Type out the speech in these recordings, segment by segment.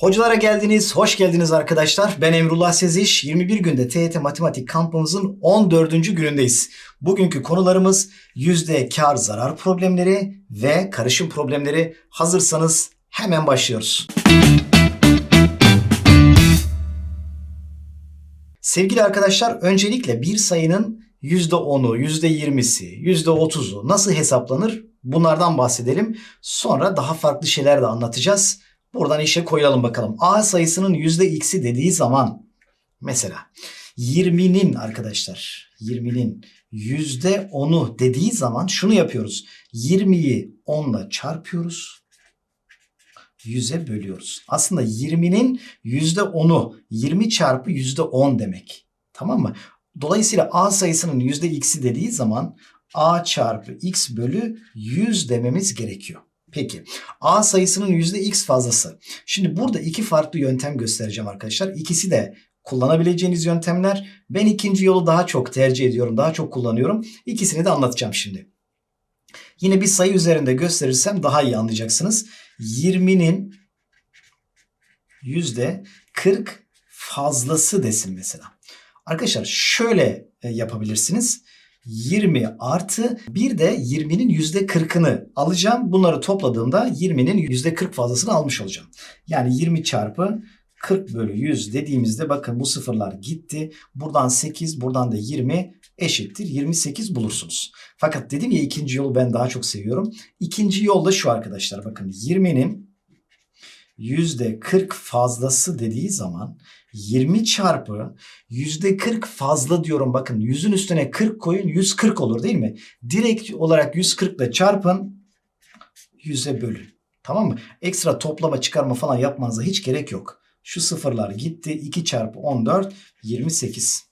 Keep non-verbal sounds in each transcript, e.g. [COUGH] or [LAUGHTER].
Hocalara geldiniz, hoş geldiniz arkadaşlar. Ben Emrullah Seziş. 21 günde TYT Matematik kampımızın 14. günündeyiz. Bugünkü konularımız yüzde kar zarar problemleri ve karışım problemleri. Hazırsanız hemen başlıyoruz. Sevgili arkadaşlar, öncelikle bir sayının %10'u, %20'si, %30'u nasıl hesaplanır? Bunlardan bahsedelim. Sonra daha farklı şeyler de anlatacağız. Buradan işe koyalım bakalım. A sayısının %x'i dediği zaman mesela 20'nin arkadaşlar 20'nin %10'u dediği zaman şunu yapıyoruz. 20'yi 10 ile çarpıyoruz. 100'e bölüyoruz. Aslında 20'nin %10'u 20 çarpı %10 demek. Tamam mı? Dolayısıyla A sayısının %x'i dediği zaman A çarpı x bölü 100 dememiz gerekiyor. Peki A sayısının %x fazlası. Şimdi burada iki farklı yöntem göstereceğim arkadaşlar. İkisi de kullanabileceğiniz yöntemler. Ben ikinci yolu daha çok tercih ediyorum, daha çok kullanıyorum. İkisini de anlatacağım şimdi. Yine bir sayı üzerinde gösterirsem daha iyi anlayacaksınız. 20'nin %40 fazlası desin mesela. Arkadaşlar şöyle e, yapabilirsiniz. 20 artı bir de 20'nin %40'ını alacağım. Bunları topladığımda 20'nin %40 fazlasını almış olacağım. Yani 20 çarpı 40 bölü 100 dediğimizde bakın bu sıfırlar gitti. Buradan 8 buradan da 20 eşittir 28 bulursunuz. Fakat dedim ya ikinci yolu ben daha çok seviyorum. İkinci yol da şu arkadaşlar bakın 20'nin %40 fazlası dediği zaman 20 çarpı %40 fazla diyorum bakın 100'ün üstüne 40 koyun 140 olur değil mi? Direkt olarak 140 ile çarpın 100'e bölün. Tamam mı? Ekstra toplama çıkarma falan yapmanıza hiç gerek yok. Şu sıfırlar gitti 2 çarpı 14 28.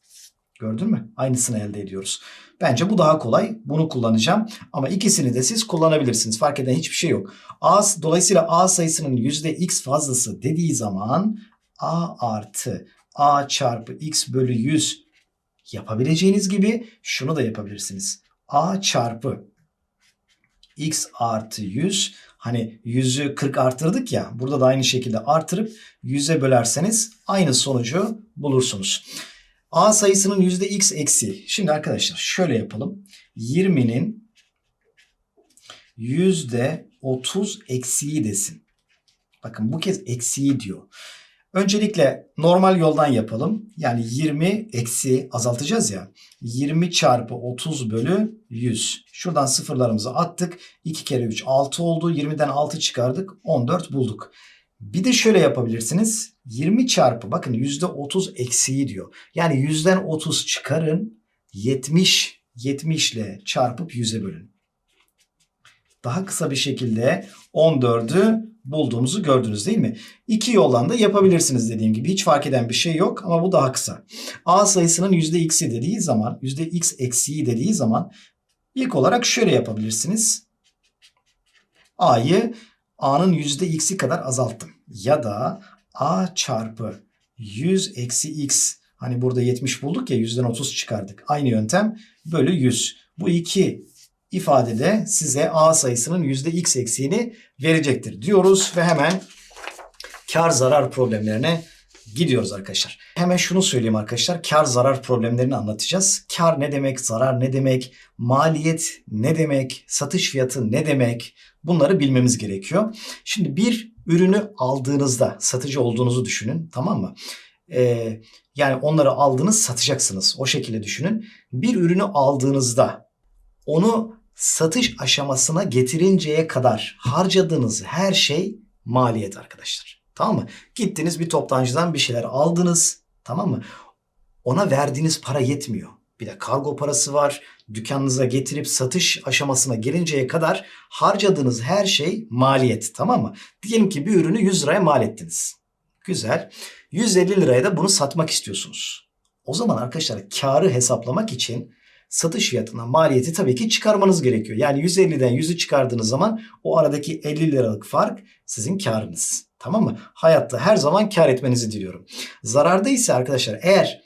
Gördün mü? Aynısını elde ediyoruz. Bence bu daha kolay. Bunu kullanacağım. Ama ikisini de siz kullanabilirsiniz. Fark eden hiçbir şey yok. A, dolayısıyla A sayısının %x fazlası dediği zaman A artı A çarpı x bölü 100 yapabileceğiniz gibi şunu da yapabilirsiniz. A çarpı x artı 100 hani 100'ü 40 artırdık ya burada da aynı şekilde artırıp 100'e bölerseniz aynı sonucu bulursunuz. A sayısının %x eksi. Şimdi arkadaşlar şöyle yapalım. 20'nin %30 eksiği desin. Bakın bu kez eksiği diyor. Öncelikle normal yoldan yapalım. Yani 20 eksi azaltacağız ya. 20 çarpı 30 bölü 100. Şuradan sıfırlarımızı attık. 2 kere 3 6 oldu. 20'den 6 çıkardık. 14 bulduk. Bir de şöyle yapabilirsiniz. 20 çarpı bakın %30 eksiği diyor. Yani 100'den 30 çıkarın. 70 70 ile çarpıp 100'e bölün. Daha kısa bir şekilde 14'ü bulduğumuzu gördünüz değil mi? İki yoldan da yapabilirsiniz dediğim gibi. Hiç fark eden bir şey yok ama bu daha kısa. A sayısının %x'i dediği zaman, %x eksiği dediği zaman ilk olarak şöyle yapabilirsiniz. A'yı A'nın %x'i kadar azalttım. Ya da A çarpı 100 eksi x. Hani burada 70 bulduk ya 100'den 30 çıkardık. Aynı yöntem bölü 100. Bu iki ifadede size A sayısının %x eksiğini verecektir diyoruz ve hemen kar zarar problemlerine gidiyoruz arkadaşlar. Hemen şunu söyleyeyim arkadaşlar. Kar zarar problemlerini anlatacağız. Kar ne demek? Zarar ne demek? Maliyet ne demek? Satış fiyatı ne demek? Bunları bilmemiz gerekiyor. Şimdi bir ürünü aldığınızda satıcı olduğunuzu düşünün tamam mı? Ee, yani onları aldınız satacaksınız. O şekilde düşünün. Bir ürünü aldığınızda onu satış aşamasına getirinceye kadar harcadığınız her şey maliyet arkadaşlar. Tamam mı? Gittiniz bir toptancıdan bir şeyler aldınız. Tamam mı? Ona verdiğiniz para yetmiyor. Bir de kargo parası var. Dükkanınıza getirip satış aşamasına gelinceye kadar harcadığınız her şey maliyet. Tamam mı? Diyelim ki bir ürünü 100 liraya mal ettiniz. Güzel. 150 liraya da bunu satmak istiyorsunuz. O zaman arkadaşlar karı hesaplamak için satış fiyatına maliyeti tabii ki çıkarmanız gerekiyor. Yani 150'den 100'ü çıkardığınız zaman o aradaki 50 liralık fark sizin karınız. Tamam mı? Hayatta her zaman kar etmenizi diliyorum. Zararda ise arkadaşlar eğer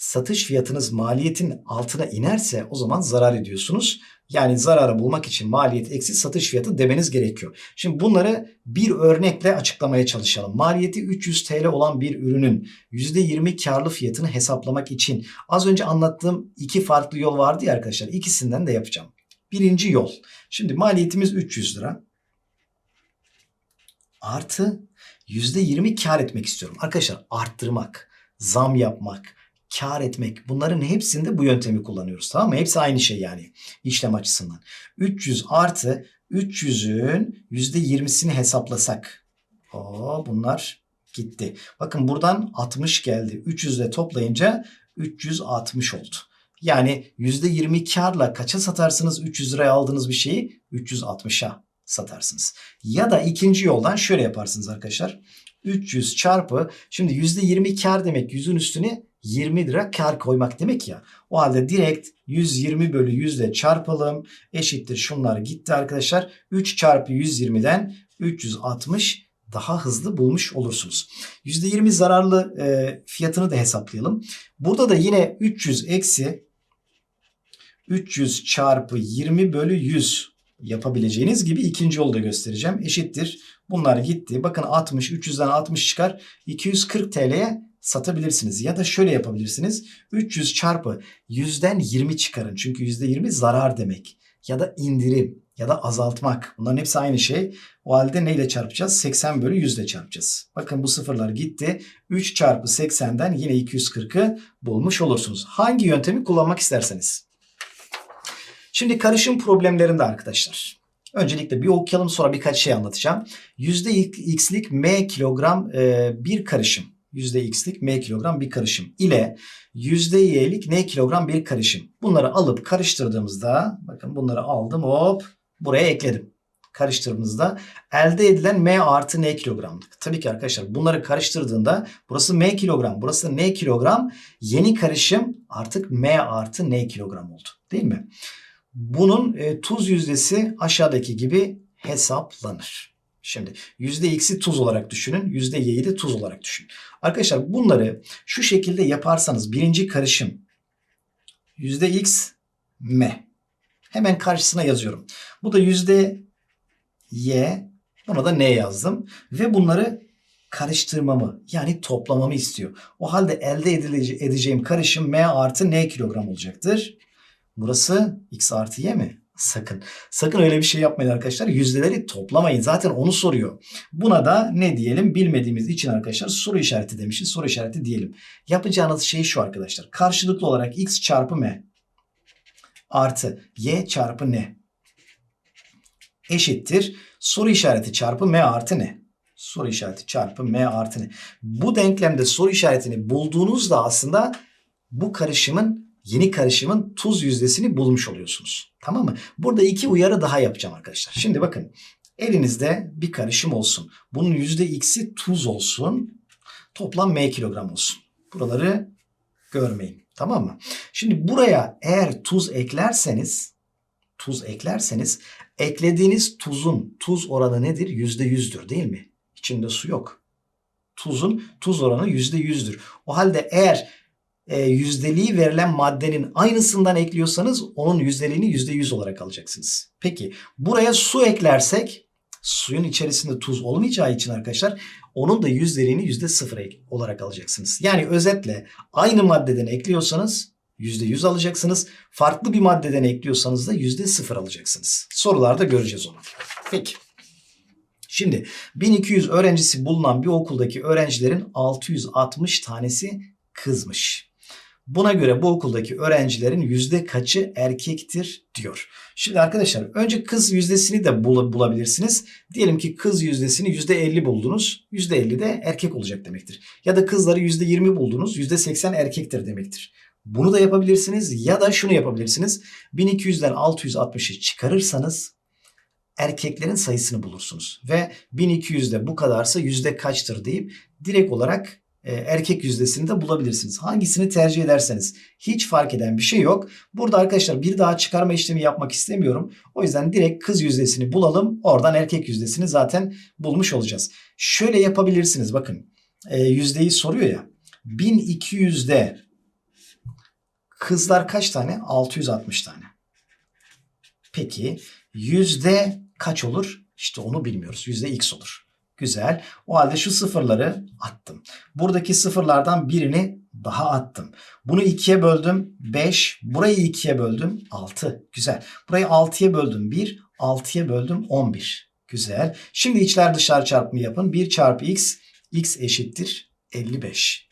satış fiyatınız maliyetin altına inerse o zaman zarar ediyorsunuz. Yani zararı bulmak için maliyet eksi satış fiyatı demeniz gerekiyor. Şimdi bunları bir örnekle açıklamaya çalışalım. Maliyeti 300 TL olan bir ürünün %20 karlı fiyatını hesaplamak için az önce anlattığım iki farklı yol vardı ya arkadaşlar. İkisinden de yapacağım. Birinci yol. Şimdi maliyetimiz 300 lira. Artı %20 kar etmek istiyorum. Arkadaşlar arttırmak, zam yapmak, kar etmek bunların hepsinde bu yöntemi kullanıyoruz. Tamam mı? Hepsi aynı şey yani işlem açısından. 300 artı 300'ün %20'sini hesaplasak. Oo, bunlar gitti. Bakın buradan 60 geldi. 300 ile toplayınca 360 oldu. Yani %20 karla kaça satarsınız 300 liraya aldığınız bir şeyi 360'a satarsınız. Ya da ikinci yoldan şöyle yaparsınız arkadaşlar. 300 çarpı şimdi %20 kar demek yüzün üstüne 20 lira kar koymak demek ya. O halde direkt 120 bölü 100 ile çarpalım. Eşittir şunlar gitti arkadaşlar. 3 çarpı 120'den 360 daha hızlı bulmuş olursunuz. %20 zararlı e, fiyatını da hesaplayalım. Burada da yine 300 eksi 300 çarpı 20 bölü 100 yapabileceğiniz gibi ikinci yolu da göstereceğim. Eşittir. Bunlar gitti. Bakın 60, 300'den 60 çıkar. 240 TL'ye satabilirsiniz. Ya da şöyle yapabilirsiniz. 300 çarpı 100'den 20 çıkarın. Çünkü %20 zarar demek. Ya da indirim ya da azaltmak. Bunların hepsi aynı şey. O halde neyle çarpacağız? 80 bölü 100 ile çarpacağız. Bakın bu sıfırlar gitti. 3 çarpı 80'den yine 240'ı bulmuş olursunuz. Hangi yöntemi kullanmak isterseniz. Şimdi karışım problemlerinde arkadaşlar. Öncelikle bir okuyalım sonra birkaç şey anlatacağım. %x'lik m kilogram e, bir karışım. %x'lik m kilogram bir karışım ile %y'lik n kilogram bir karışım. Bunları alıp karıştırdığımızda bakın bunları aldım hop buraya ekledim. Karıştırdığımızda elde edilen m artı n kilogramlık. Tabii ki arkadaşlar bunları karıştırdığında burası m kilogram burası n kilogram. Yeni karışım artık m artı n kilogram oldu değil mi? Bunun e, tuz yüzdesi aşağıdaki gibi hesaplanır. Şimdi %x'i tuz olarak düşünün. %y'yi de tuz olarak düşünün. Arkadaşlar bunları şu şekilde yaparsanız birinci karışım %x m. Hemen karşısına yazıyorum. Bu da %y buna da n yazdım. Ve bunları karıştırmamı yani toplamamı istiyor. O halde elde edeceğim karışım m artı n kilogram olacaktır. Burası x artı y mi? Sakın. Sakın öyle bir şey yapmayın arkadaşlar. Yüzdeleri toplamayın. Zaten onu soruyor. Buna da ne diyelim bilmediğimiz için arkadaşlar soru işareti demişiz. Soru işareti diyelim. Yapacağınız şey şu arkadaşlar. Karşılıklı olarak x çarpı m artı y çarpı n eşittir. Soru işareti çarpı m artı n. Soru işareti çarpı m artı n. Bu denklemde soru işaretini bulduğunuzda aslında bu karışımın yeni karışımın tuz yüzdesini bulmuş oluyorsunuz. Tamam mı? Burada iki uyarı daha yapacağım arkadaşlar. Şimdi bakın elinizde bir karışım olsun. Bunun yüzde x'i tuz olsun. Toplam m kilogram olsun. Buraları görmeyin. Tamam mı? Şimdi buraya eğer tuz eklerseniz tuz eklerseniz eklediğiniz tuzun tuz oranı nedir? Yüzde yüzdür değil mi? İçinde su yok. Tuzun tuz oranı yüzde yüzdür. O halde eğer e, yüzdeliği verilen maddenin aynısından ekliyorsanız onun yüzdeliğini yüzde yüz olarak alacaksınız. Peki buraya su eklersek suyun içerisinde tuz olmayacağı için arkadaşlar onun da yüzdeliğini yüzde sıfır olarak alacaksınız. Yani özetle aynı maddeden ekliyorsanız yüzde yüz alacaksınız. Farklı bir maddeden ekliyorsanız da yüzde sıfır alacaksınız. Sorularda göreceğiz onu. Peki. Şimdi 1200 öğrencisi bulunan bir okuldaki öğrencilerin 660 tanesi kızmış. Buna göre bu okuldaki öğrencilerin yüzde kaçı erkektir diyor. Şimdi arkadaşlar önce kız yüzdesini de bulabilirsiniz. Diyelim ki kız yüzdesini yüzde 50 buldunuz. Yüzde 50 de erkek olacak demektir. Ya da kızları yüzde 20 buldunuz. Yüzde 80 erkektir demektir. Bunu da yapabilirsiniz ya da şunu yapabilirsiniz. 1200'den 660'ı çıkarırsanız erkeklerin sayısını bulursunuz. Ve 1200'de bu kadarsa yüzde kaçtır deyip direkt olarak erkek yüzdesini de bulabilirsiniz. Hangisini tercih ederseniz hiç fark eden bir şey yok. Burada arkadaşlar bir daha çıkarma işlemi yapmak istemiyorum. O yüzden direkt kız yüzdesini bulalım. Oradan erkek yüzdesini zaten bulmuş olacağız. Şöyle yapabilirsiniz bakın. E, yüzdeyi soruyor ya. 1200'de Kızlar kaç tane? 660 tane. Peki yüzde kaç olur? İşte onu bilmiyoruz. Yüzde x olur. Güzel. O halde şu sıfırları attım. Buradaki sıfırlardan birini daha attım. Bunu ikiye böldüm 5. Burayı ikiye böldüm 6. Güzel. Burayı 6'ya böldüm 1. 6'ya böldüm 11. Güzel. Şimdi içler dışlar çarpımı yapın. 1 çarpı x. x eşittir 55.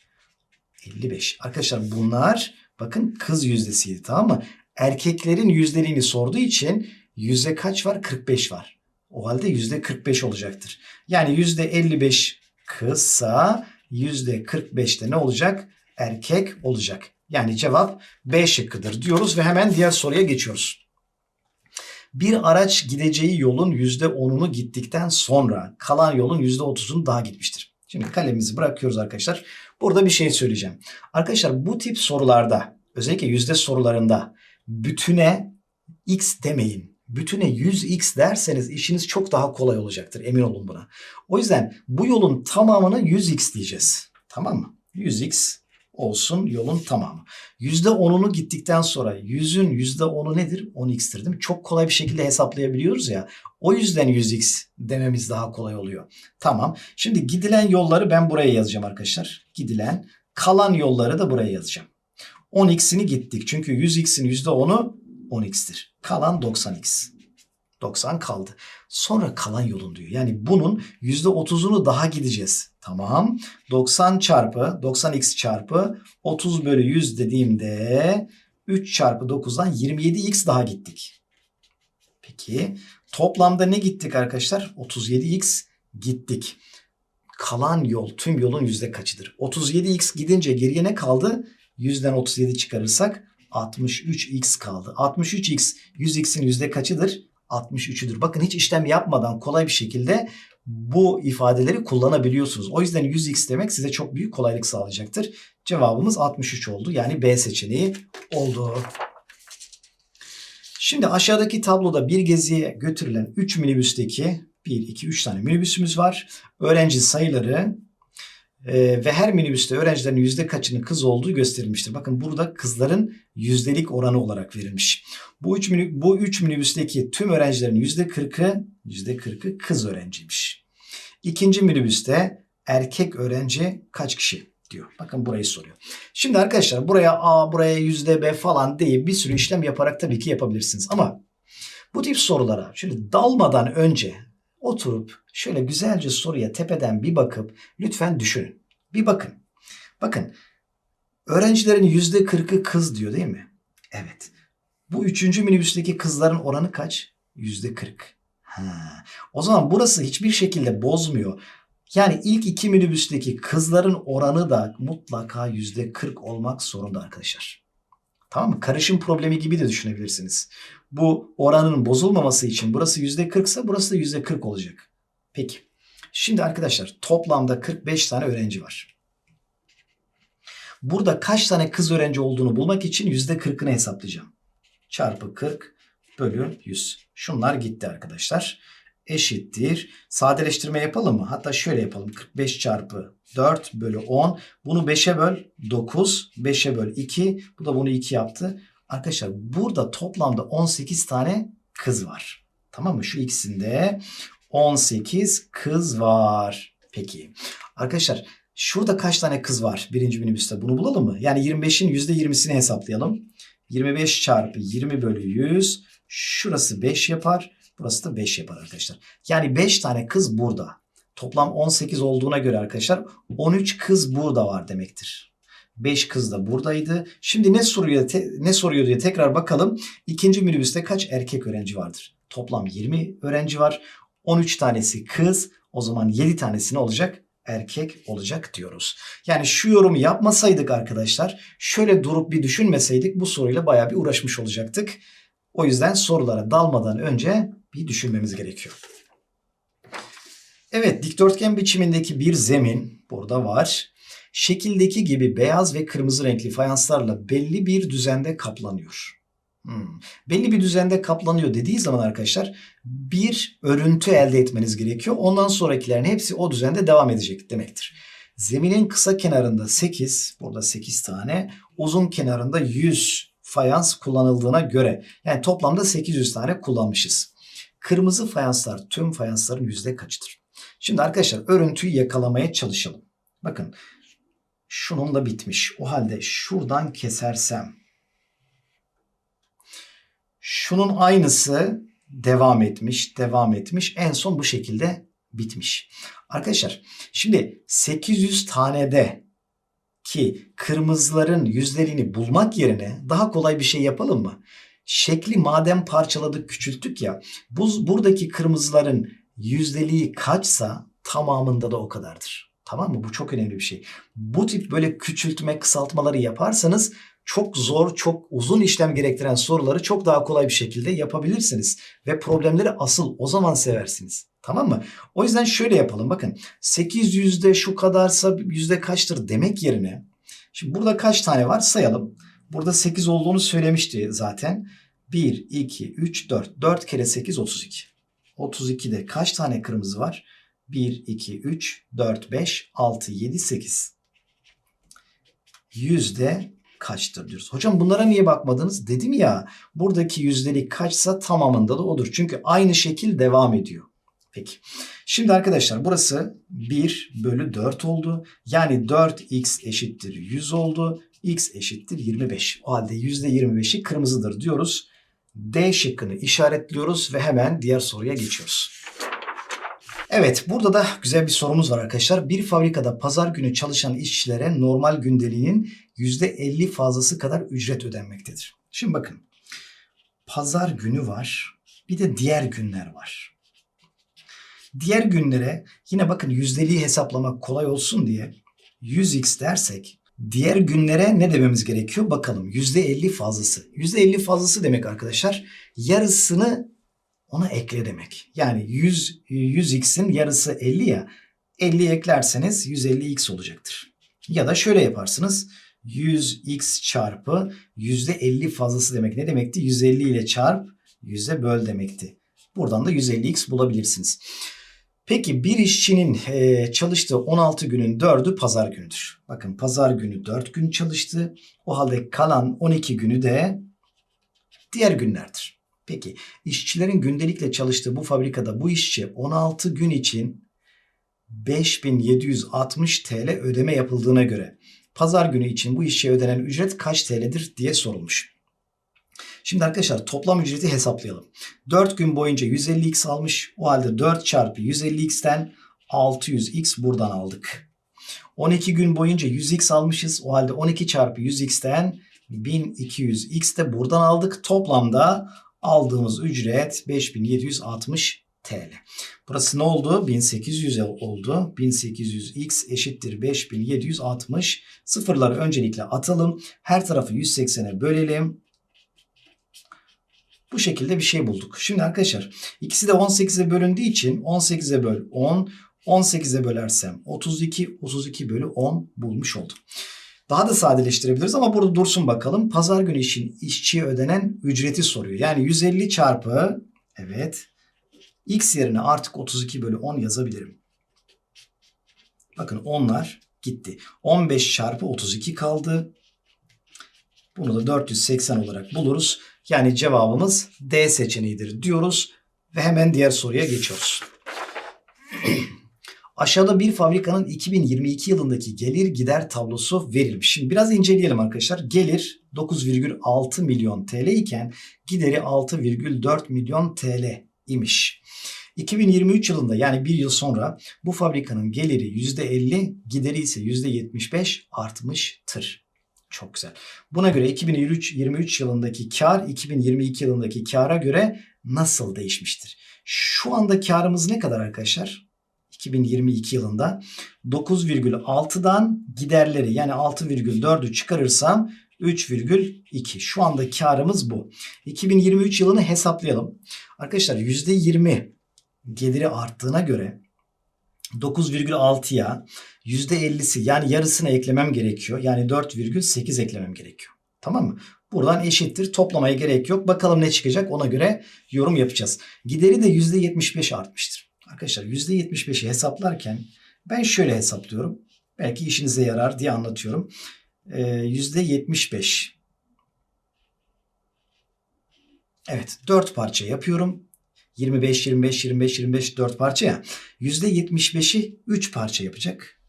55. Arkadaşlar bunlar bakın kız yüzdesiydi tamam mı? Erkeklerin yüzdeliğini sorduğu için yüzde kaç var? 45 var. O halde yüzde 45 olacaktır. Yani yüzde 55 kızsa yüzde 45 de ne olacak? Erkek olacak. Yani cevap B şıkkıdır diyoruz ve hemen diğer soruya geçiyoruz. Bir araç gideceği yolun yüzde 10'unu gittikten sonra kalan yolun yüzde 30'unu daha gitmiştir. Şimdi kalemimizi bırakıyoruz arkadaşlar. Burada bir şey söyleyeceğim. Arkadaşlar bu tip sorularda özellikle yüzde sorularında bütüne x demeyin. Bütüne 100x derseniz işiniz çok daha kolay olacaktır. Emin olun buna. O yüzden bu yolun tamamını 100x diyeceğiz. Tamam mı? 100x olsun yolun tamamı. %10'unu gittikten sonra 100'ün %10'u nedir? 10x'tir değil mi? Çok kolay bir şekilde hesaplayabiliyoruz ya. O yüzden 100x dememiz daha kolay oluyor. Tamam. Şimdi gidilen yolları ben buraya yazacağım arkadaşlar. Gidilen kalan yolları da buraya yazacağım. 10x'ini gittik. Çünkü 100x'in %10'u 10x'tir. Kalan 90x. 90 kaldı. Sonra kalan yolun diyor. Yani bunun %30'unu daha gideceğiz. Tamam. 90 çarpı 90x çarpı 30 bölü 100 dediğimde 3 çarpı 9'dan 27x daha gittik. Peki toplamda ne gittik arkadaşlar? 37x gittik. Kalan yol tüm yolun yüzde kaçıdır? 37x gidince geriye ne kaldı? 100'den 37 çıkarırsak 63x kaldı. 63x 100x'in yüzde kaçıdır? 63'üdür. Bakın hiç işlem yapmadan kolay bir şekilde bu ifadeleri kullanabiliyorsunuz. O yüzden 100x demek size çok büyük kolaylık sağlayacaktır. Cevabımız 63 oldu. Yani B seçeneği oldu. Şimdi aşağıdaki tabloda bir geziye götürülen 3 minibüsteki 1, 2, 3 tane minibüsümüz var. Öğrenci sayıları e, ve her minibüste öğrencilerin yüzde kaçının kız olduğu gösterilmiştir. Bakın burada kızların yüzdelik oranı olarak verilmiş. Bu üç, bu üç minibüsteki tüm öğrencilerin yüzde kırkı yüzde kırkı kız öğrenciymiş. İkinci minibüste erkek öğrenci kaç kişi diyor. Bakın burayı soruyor. Şimdi arkadaşlar buraya A, buraya yüzde B falan diye bir sürü işlem yaparak tabii ki yapabilirsiniz. Ama bu tip sorulara şöyle dalmadan önce oturup şöyle güzelce soruya tepeden bir bakıp lütfen düşünün. Bir bakın. Bakın öğrencilerin yüzde kırkı kız diyor değil mi? Evet. Bu üçüncü minibüsteki kızların oranı kaç? Yüzde kırk. O zaman burası hiçbir şekilde bozmuyor. Yani ilk iki minibüsteki kızların oranı da mutlaka yüzde kırk olmak zorunda arkadaşlar. Tamam mı? Karışım problemi gibi de düşünebilirsiniz. Bu oranın bozulmaması için burası yüzde kırksa burası da yüzde kırk olacak. Peki. Şimdi arkadaşlar toplamda 45 tane öğrenci var. Burada kaç tane kız öğrenci olduğunu bulmak için yüzde kırkını hesaplayacağım. Çarpı 40 bölü 100. Şunlar gitti arkadaşlar. Eşittir. Sadeleştirme yapalım mı? Hatta şöyle yapalım. 45 çarpı 4 bölü 10. Bunu 5'e böl 9. 5'e böl 2. Bu da bunu 2 yaptı. Arkadaşlar burada toplamda 18 tane kız var. Tamam mı? Şu ikisinde 18 kız var. Peki. Arkadaşlar şurada kaç tane kız var birinci minibüste? Bunu bulalım mı? Yani 25'in %20'sini hesaplayalım. 25 çarpı 20 bölü 100. Şurası 5 yapar. Burası da 5 yapar arkadaşlar. Yani 5 tane kız burada. Toplam 18 olduğuna göre arkadaşlar 13 kız burada var demektir. 5 kız da buradaydı. Şimdi ne soruyor ne soruyor diye tekrar bakalım. İkinci minibüste kaç erkek öğrenci vardır? Toplam 20 öğrenci var. 13 tanesi kız. O zaman 7 tanesi ne olacak? Erkek olacak diyoruz. Yani şu yorumu yapmasaydık arkadaşlar, şöyle durup bir düşünmeseydik bu soruyla bayağı bir uğraşmış olacaktık. O yüzden sorulara dalmadan önce bir düşünmemiz gerekiyor. Evet, dikdörtgen biçimindeki bir zemin burada var. Şekildeki gibi beyaz ve kırmızı renkli fayanslarla belli bir düzende kaplanıyor. Hmm. Belli bir düzende kaplanıyor dediği zaman arkadaşlar bir örüntü elde etmeniz gerekiyor. Ondan sonrakilerin hepsi o düzende devam edecek demektir. Zeminin kısa kenarında 8, burada 8 tane, uzun kenarında 100 fayans kullanıldığına göre yani toplamda 800 tane kullanmışız. Kırmızı fayanslar tüm fayansların yüzde kaçıdır? Şimdi arkadaşlar örüntüyü yakalamaya çalışalım. Bakın şunun da bitmiş. O halde şuradan kesersem şunun aynısı devam etmiş, devam etmiş. En son bu şekilde bitmiş. Arkadaşlar şimdi 800 tanede ki kırmızıların yüzdeliğini bulmak yerine daha kolay bir şey yapalım mı? Şekli madem parçaladık, küçülttük ya. Bu, buradaki kırmızıların yüzdeliği kaçsa tamamında da o kadardır. Tamam mı? Bu çok önemli bir şey. Bu tip böyle küçültme, kısaltmaları yaparsanız çok zor, çok uzun işlem gerektiren soruları çok daha kolay bir şekilde yapabilirsiniz. Ve problemleri asıl o zaman seversiniz. Tamam mı? O yüzden şöyle yapalım. Bakın 800'de şu kadarsa yüzde kaçtır demek yerine şimdi burada kaç tane var sayalım. Burada 8 olduğunu söylemişti zaten. 1, 2, 3, 4. 4 kere 8 32. 32'de kaç tane kırmızı var? 1, 2, 3, 4, 5, 6, 7, 8. Yüzde kaçtır diyoruz. Hocam bunlara niye bakmadınız? Dedim ya buradaki yüzdelik kaçsa tamamında da odur. Çünkü aynı şekil devam ediyor. Peki. Şimdi arkadaşlar burası 1 bölü 4 oldu. Yani 4x eşittir 100 oldu. X eşittir 25. O halde %25'i kırmızıdır diyoruz. D şıkkını işaretliyoruz ve hemen diğer soruya geçiyoruz. Evet burada da güzel bir sorumuz var arkadaşlar. Bir fabrikada pazar günü çalışan işçilere normal gündeliğinin %50 fazlası kadar ücret ödenmektedir. Şimdi bakın pazar günü var bir de diğer günler var. Diğer günlere yine bakın yüzdeliği hesaplamak kolay olsun diye 100x dersek diğer günlere ne dememiz gerekiyor? Bakalım %50 fazlası. %50 fazlası demek arkadaşlar yarısını ona ekle demek. Yani 100, 100x'in yarısı 50 ya 50 eklerseniz 150x olacaktır. Ya da şöyle yaparsınız. 100x çarpı %50 fazlası demek ne demekti? 150 ile çarp yüzde böl demekti. Buradan da 150x bulabilirsiniz. Peki bir işçinin e, çalıştığı 16 günün 4'ü pazar günüdür. Bakın pazar günü 4 gün çalıştı. O halde kalan 12 günü de diğer günlerdir. Peki işçilerin gündelikle çalıştığı bu fabrikada bu işçi 16 gün için 5760 TL ödeme yapıldığına göre pazar günü için bu işçiye ödenen ücret kaç TL'dir diye sorulmuş. Şimdi arkadaşlar toplam ücreti hesaplayalım. 4 gün boyunca 150x almış. O halde 4 çarpı 150x'ten 600x buradan aldık. 12 gün boyunca 100x almışız. O halde 12 çarpı 100x'ten 1200x de buradan aldık. Toplamda aldığımız ücret 5760 TL. Burası ne oldu? 1800 oldu. 1800x eşittir 5760. Sıfırları öncelikle atalım. Her tarafı 180'e bölelim. Bu şekilde bir şey bulduk. Şimdi arkadaşlar ikisi de 18'e bölündüğü için 18'e böl 10, 18'e bölersem 32, 32 bölü 10 bulmuş oldum. Daha da sadeleştirebiliriz ama burada dursun bakalım. Pazar günü için işçiye ödenen ücreti soruyor. Yani 150 çarpı evet x yerine artık 32 bölü 10 yazabilirim. Bakın onlar gitti. 15 çarpı 32 kaldı. Bunu da 480 olarak buluruz. Yani cevabımız D seçeneğidir diyoruz ve hemen diğer soruya geçiyoruz. [CLEARS THROAT] Aşağıda bir fabrikanın 2022 yılındaki gelir gider tablosu verilmiş. Şimdi biraz inceleyelim arkadaşlar. Gelir 9,6 milyon TL iken gideri 6,4 milyon TL imiş. 2023 yılında yani bir yıl sonra bu fabrikanın geliri %50, gideri ise %75 artmıştır. Çok güzel. Buna göre 2023 yılındaki kar 2022 yılındaki kara göre nasıl değişmiştir? Şu anda karımız ne kadar arkadaşlar? 2022 yılında 9,6'dan giderleri yani 6,4'ü çıkarırsam 3,2. Şu anda karımız bu. 2023 yılını hesaplayalım. Arkadaşlar %20 geliri arttığına göre 9,6'ya %50'si yani yarısını eklemem gerekiyor. Yani 4,8 eklemem gerekiyor. Tamam mı? Buradan eşittir. Toplamaya gerek yok. Bakalım ne çıkacak ona göre yorum yapacağız. Gideri de %75 artmıştır. Arkadaşlar %75'i hesaplarken ben şöyle hesaplıyorum. Belki işinize yarar diye anlatıyorum. Ee, %75. Evet 4 parça yapıyorum. 25, 25, 25, 25 4 parça ya. %75'i 3 parça yapacak.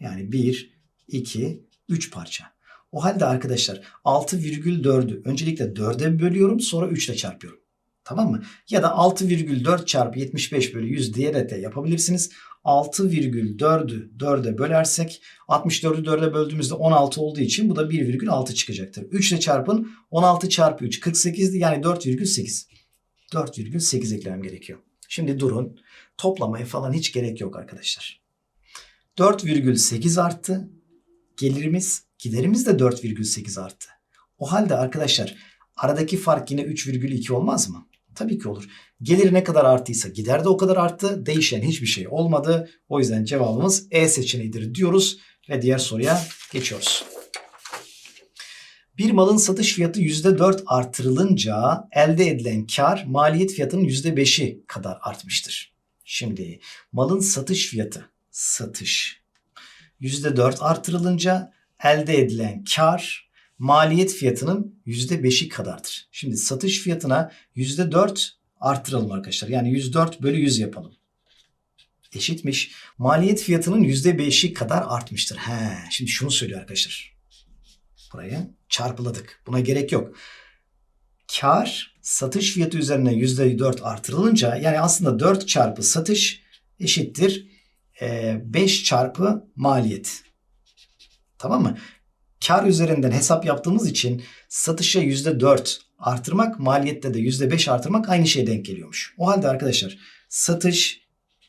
Yani 1, 2, 3 parça. O halde arkadaşlar 6,4'ü öncelikle 4'e bölüyorum sonra 3 ile çarpıyorum. Tamam mı? Ya da 6,4 çarpı 75 bölü 100 diyerek de yapabilirsiniz. 6,4'ü 4'e bölersek 64'ü 4'e böldüğümüzde 16 olduğu için bu da 1,6 çıkacaktır. 3 ile çarpın 16 çarpı 3 48'di yani 4,8. 4,8 eklemem gerekiyor. Şimdi durun. Toplamaya falan hiç gerek yok arkadaşlar. 4,8 arttı. Gelirimiz, giderimiz de 4,8 arttı. O halde arkadaşlar aradaki fark yine 3,2 olmaz mı? Tabii ki olur. Gelir ne kadar arttıysa gider de o kadar arttı. Değişen hiçbir şey olmadı. O yüzden cevabımız E seçeneğidir diyoruz ve diğer soruya geçiyoruz. Bir malın satış fiyatı %4 artırılınca elde edilen kar maliyet fiyatının %5'i kadar artmıştır. Şimdi malın satış fiyatı satış %4 artırılınca elde edilen kar maliyet fiyatının %5'i kadardır. Şimdi satış fiyatına %4 artıralım arkadaşlar. Yani 104 bölü 100 yapalım. Eşitmiş. Maliyet fiyatının %5'i kadar artmıştır. He, şimdi şunu söylüyor arkadaşlar. Buraya çarpıladık. Buna gerek yok. Kar satış fiyatı üzerine %4 artırılınca yani aslında 4 çarpı satış eşittir 5 çarpı maliyet. Tamam mı? Kar üzerinden hesap yaptığımız için satışa %4 artırmak, maliyette de %5 artırmak aynı şeye denk geliyormuş. O halde arkadaşlar satış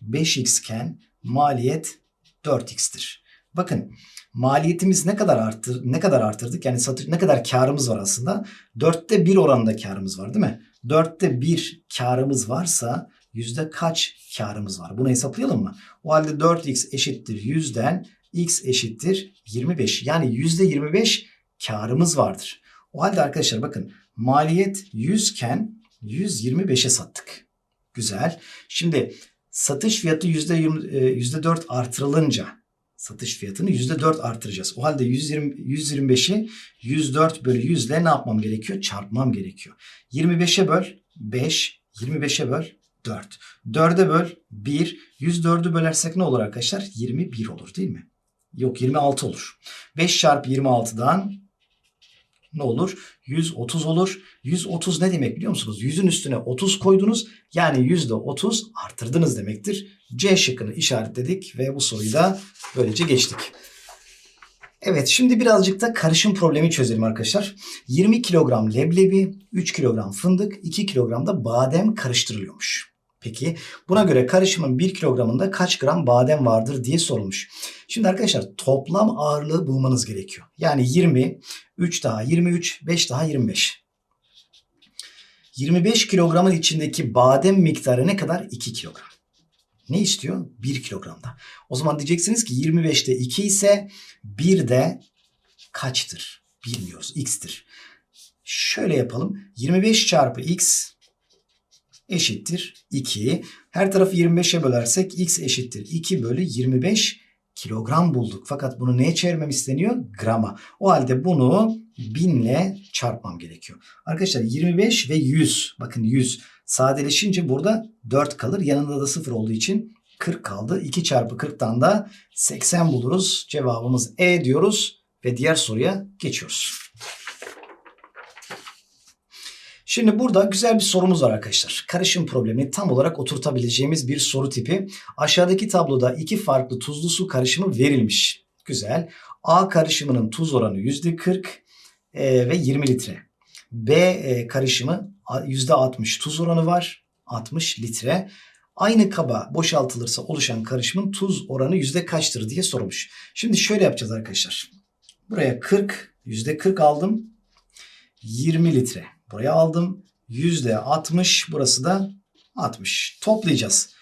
5x iken maliyet 4x'tir. Bakın maliyetimiz ne kadar arttır ne kadar artırdık? Yani satış ne kadar karımız var aslında? 4'te 1 oranında karımız var değil mi? 4'te 1 karımız varsa yüzde kaç karımız var? Bunu hesaplayalım mı? O halde 4x eşittir 100'den x eşittir 25. Yani yüzde 25 karımız vardır. O halde arkadaşlar bakın maliyet 100 iken 125'e sattık. Güzel. Şimdi satış fiyatı yüzde 4 artırılınca satış fiyatını %4 artıracağız. O halde 120, 125'i 104 bölü 100 ile ne yapmam gerekiyor? Çarpmam gerekiyor. 25'e böl 5, 25'e böl 4. 4'e böl 1. 104'ü bölersek ne olur arkadaşlar? 21 olur değil mi? Yok 26 olur. 5 çarpı 26'dan ne olur? 130 olur. 130 ne demek biliyor musunuz? 100'ün üstüne 30 koydunuz. Yani %30 artırdınız demektir. C şıkkını işaretledik ve bu soruyu da böylece geçtik. Evet şimdi birazcık da karışım problemi çözelim arkadaşlar. 20 kilogram leblebi, 3 kilogram fındık, 2 kilogram da badem karıştırılıyormuş. Peki buna göre karışımın 1 kilogramında kaç gram badem vardır diye sorulmuş. Şimdi arkadaşlar toplam ağırlığı bulmanız gerekiyor. Yani 20, 3 daha 23, 5 daha 25. 25 kilogramın içindeki badem miktarı ne kadar? 2 kilogram. Ne istiyor? 1 kilogramda. O zaman diyeceksiniz ki 25'te 2 ise 1 de kaçtır? Bilmiyoruz. X'tir. Şöyle yapalım. 25 çarpı X eşittir 2. Her tarafı 25'e bölersek X eşittir 2 bölü 25 kilogram bulduk. Fakat bunu neye çevirmem isteniyor? Grama. O halde bunu 1000 ile çarpmam gerekiyor. Arkadaşlar 25 ve 100. Bakın 100 sadeleşince burada 4 kalır. Yanında da 0 olduğu için 40 kaldı. 2 çarpı 40'tan da 80 buluruz. Cevabımız E diyoruz ve diğer soruya geçiyoruz. Şimdi burada güzel bir sorumuz var arkadaşlar. Karışım problemini tam olarak oturtabileceğimiz bir soru tipi. Aşağıdaki tabloda iki farklı tuzlu su karışımı verilmiş. Güzel. A karışımının tuz oranı %40 e, ve 20 litre. B e, karışımı %60 tuz oranı var. 60 litre. Aynı kaba boşaltılırsa oluşan karışımın tuz oranı yüzde kaçtır diye sormuş. Şimdi şöyle yapacağız arkadaşlar. Buraya 40, yüzde 40 aldım. 20 litre. Buraya aldım. Yüzde 60. Burası da 60. Toplayacağız.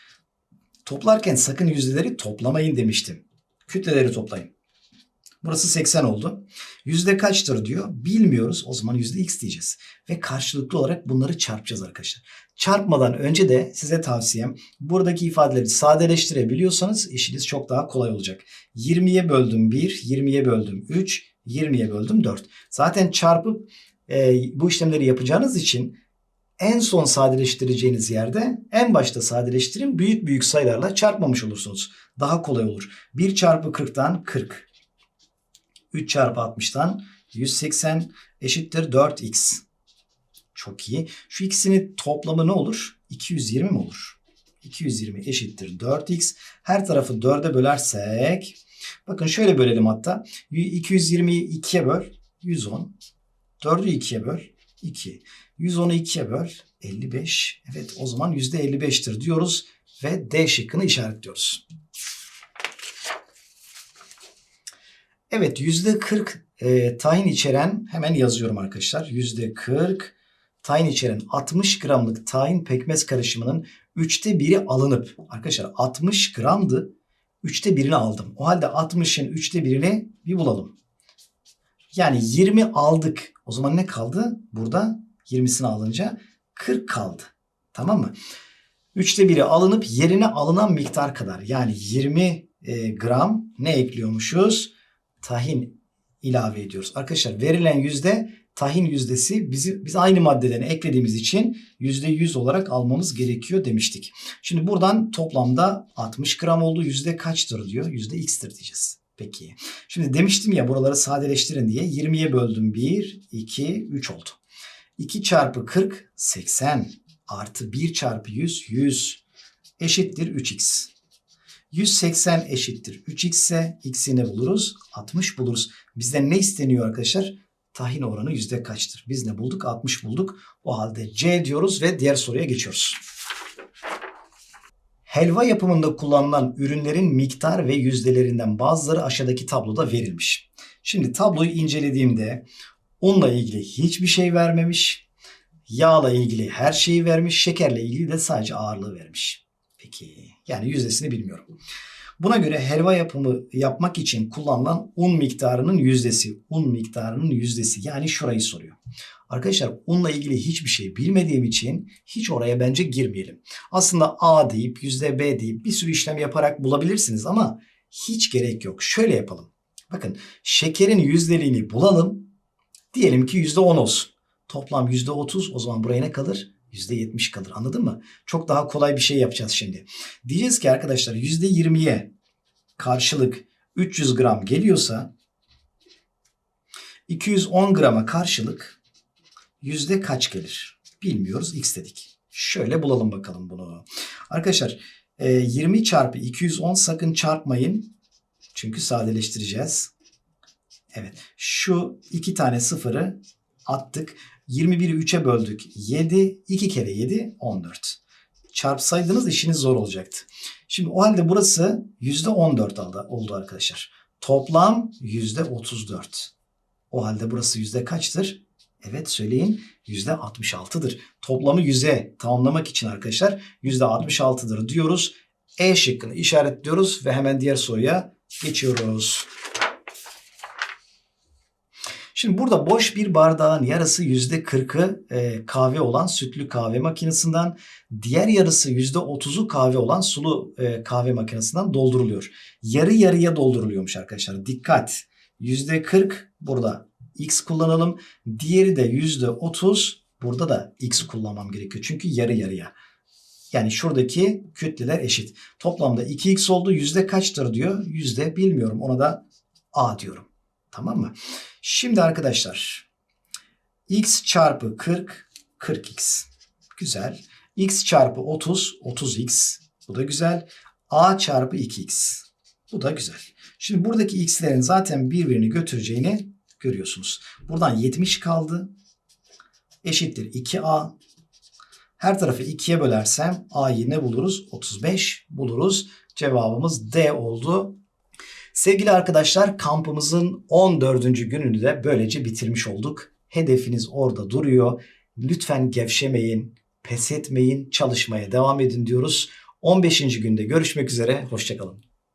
Toplarken sakın yüzdeleri toplamayın demiştim. Kütleleri toplayın. Burası 80 oldu. Yüzde kaçtır diyor. Bilmiyoruz. O zaman yüzde x diyeceğiz. Ve karşılıklı olarak bunları çarpacağız arkadaşlar. Çarpmadan önce de size tavsiyem buradaki ifadeleri sadeleştirebiliyorsanız işiniz çok daha kolay olacak. 20'ye böldüm 1, 20'ye böldüm 3, 20'ye böldüm 4. Zaten çarpıp e, bu işlemleri yapacağınız için en son sadeleştireceğiniz yerde en başta sadeleştirin büyük büyük sayılarla çarpmamış olursunuz. Daha kolay olur. 1 çarpı 40'tan 40. 3 çarpı 60'tan 180 eşittir 4x. Çok iyi. Şu ikisinin toplamı ne olur? 220 mi olur? 220 eşittir 4x. Her tarafı 4'e bölersek bakın şöyle bölelim hatta. 220'yi 2'ye böl 110. 4'ü 2'ye böl 2. 110'u 2'ye böl 55. Evet o zaman %55'tir diyoruz ve D şıkkını işaretliyoruz. Evet %40 e, tahin içeren hemen yazıyorum arkadaşlar. %40 tahin içeren 60 gramlık tahin pekmez karışımının 3'te 1'i alınıp arkadaşlar 60 gramdı 3'te 1'ini aldım. O halde 60'ın 3'te 1'ini bir bulalım. Yani 20 aldık. O zaman ne kaldı? Burada 20'sini alınca 40 kaldı. Tamam mı? 3'te 1'i alınıp yerine alınan miktar kadar yani 20 e, gram ne ekliyormuşuz? Tahin ilave ediyoruz. Arkadaşlar verilen yüzde tahin yüzdesi bizi, biz aynı maddeden eklediğimiz için yüzde yüz olarak almamız gerekiyor demiştik. Şimdi buradan toplamda 60 gram oldu. Yüzde kaçtır diyor. Yüzde x'tir diyeceğiz. Peki. Şimdi demiştim ya buraları sadeleştirin diye 20'ye böldüm 1, 2, 3 oldu. 2 çarpı 40 80 artı 1 çarpı 100 100 eşittir 3x. 180 eşittir 3x ise x'i ne buluruz? 60 buluruz. Bizden ne isteniyor arkadaşlar? Tahin oranı yüzde kaçtır? Biz ne bulduk? 60 bulduk. O halde C diyoruz ve diğer soruya geçiyoruz. Helva yapımında kullanılan ürünlerin miktar ve yüzdelerinden bazıları aşağıdaki tabloda verilmiş. Şimdi tabloyu incelediğimde unla ilgili hiçbir şey vermemiş. Yağla ilgili her şeyi vermiş. Şekerle ilgili de sadece ağırlığı vermiş. Peki yani yüzdesini bilmiyorum. Buna göre helva yapımı yapmak için kullanılan un miktarının yüzdesi. Un miktarının yüzdesi yani şurayı soruyor. Arkadaşlar unla ilgili hiçbir şey bilmediğim için hiç oraya bence girmeyelim. Aslında A deyip yüzde B deyip bir sürü işlem yaparak bulabilirsiniz ama hiç gerek yok. Şöyle yapalım. Bakın şekerin yüzdeliğini bulalım. Diyelim ki yüzde 10 olsun. Toplam yüzde 30 o zaman buraya ne kalır? %70 kalır. Anladın mı? Çok daha kolay bir şey yapacağız şimdi. Diyeceğiz ki arkadaşlar %20'ye karşılık 300 gram geliyorsa 210 grama karşılık yüzde kaç gelir? Bilmiyoruz. X dedik. Şöyle bulalım bakalım bunu. Arkadaşlar 20 çarpı 210 sakın çarpmayın. Çünkü sadeleştireceğiz. Evet. Şu iki tane sıfırı attık. 21'i 3'e böldük. 7, 2 kere 7, 14. Çarpsaydınız işiniz zor olacaktı. Şimdi o halde burası %14 aldı, oldu arkadaşlar. Toplam %34. O halde burası yüzde kaçtır? Evet söyleyin. Yüzde 66'dır. Toplamı 100'e tamamlamak için arkadaşlar yüzde 66'dır diyoruz. E şıkkını işaretliyoruz ve hemen diğer soruya geçiyoruz. Şimdi burada boş bir bardağın yarısı %40'ı e, kahve olan sütlü kahve makinesinden, diğer yarısı %30'u kahve olan sulu e, kahve makinesinden dolduruluyor. Yarı yarıya dolduruluyormuş arkadaşlar. Dikkat! %40 burada X kullanalım. Diğeri de %30 burada da X kullanmam gerekiyor. Çünkü yarı yarıya. Yani şuradaki kütleler eşit. Toplamda 2x oldu. Yüzde kaçtır diyor. Yüzde bilmiyorum. Ona da A diyorum. Tamam mı? Şimdi arkadaşlar x çarpı 40 40x. Güzel. x çarpı 30 30x. Bu da güzel. a çarpı 2x. Bu da güzel. Şimdi buradaki x'lerin zaten birbirini götüreceğini görüyorsunuz. Buradan 70 kaldı. Eşittir 2a. Her tarafı 2'ye bölersem a'yı ne buluruz? 35 buluruz. Cevabımız D oldu. Sevgili arkadaşlar kampımızın 14. gününü de böylece bitirmiş olduk. Hedefiniz orada duruyor. Lütfen gevşemeyin, pes etmeyin, çalışmaya devam edin diyoruz. 15. günde görüşmek üzere, hoşçakalın.